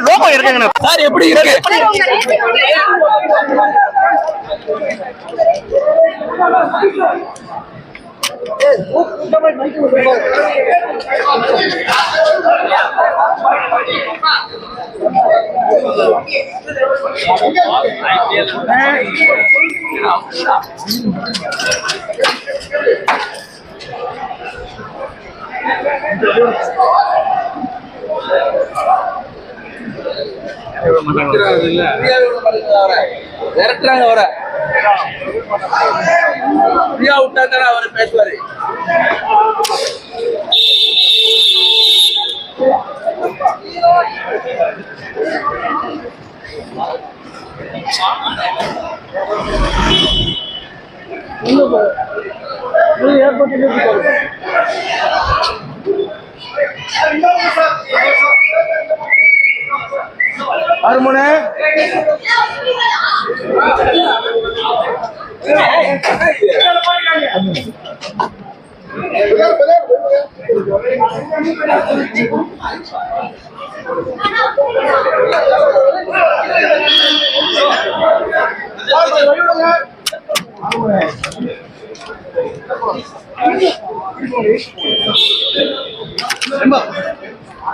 லோகம் இருக்குங்கண்ணா. சார் எப்படி இருக்கு விரட்டுறாங்க அவரை. ஃப்ரீயா விட்டா தானே அவர் பேசுவாரு. ஆறுமுனை Come on.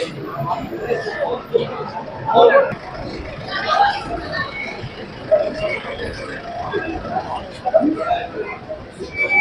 Thank you.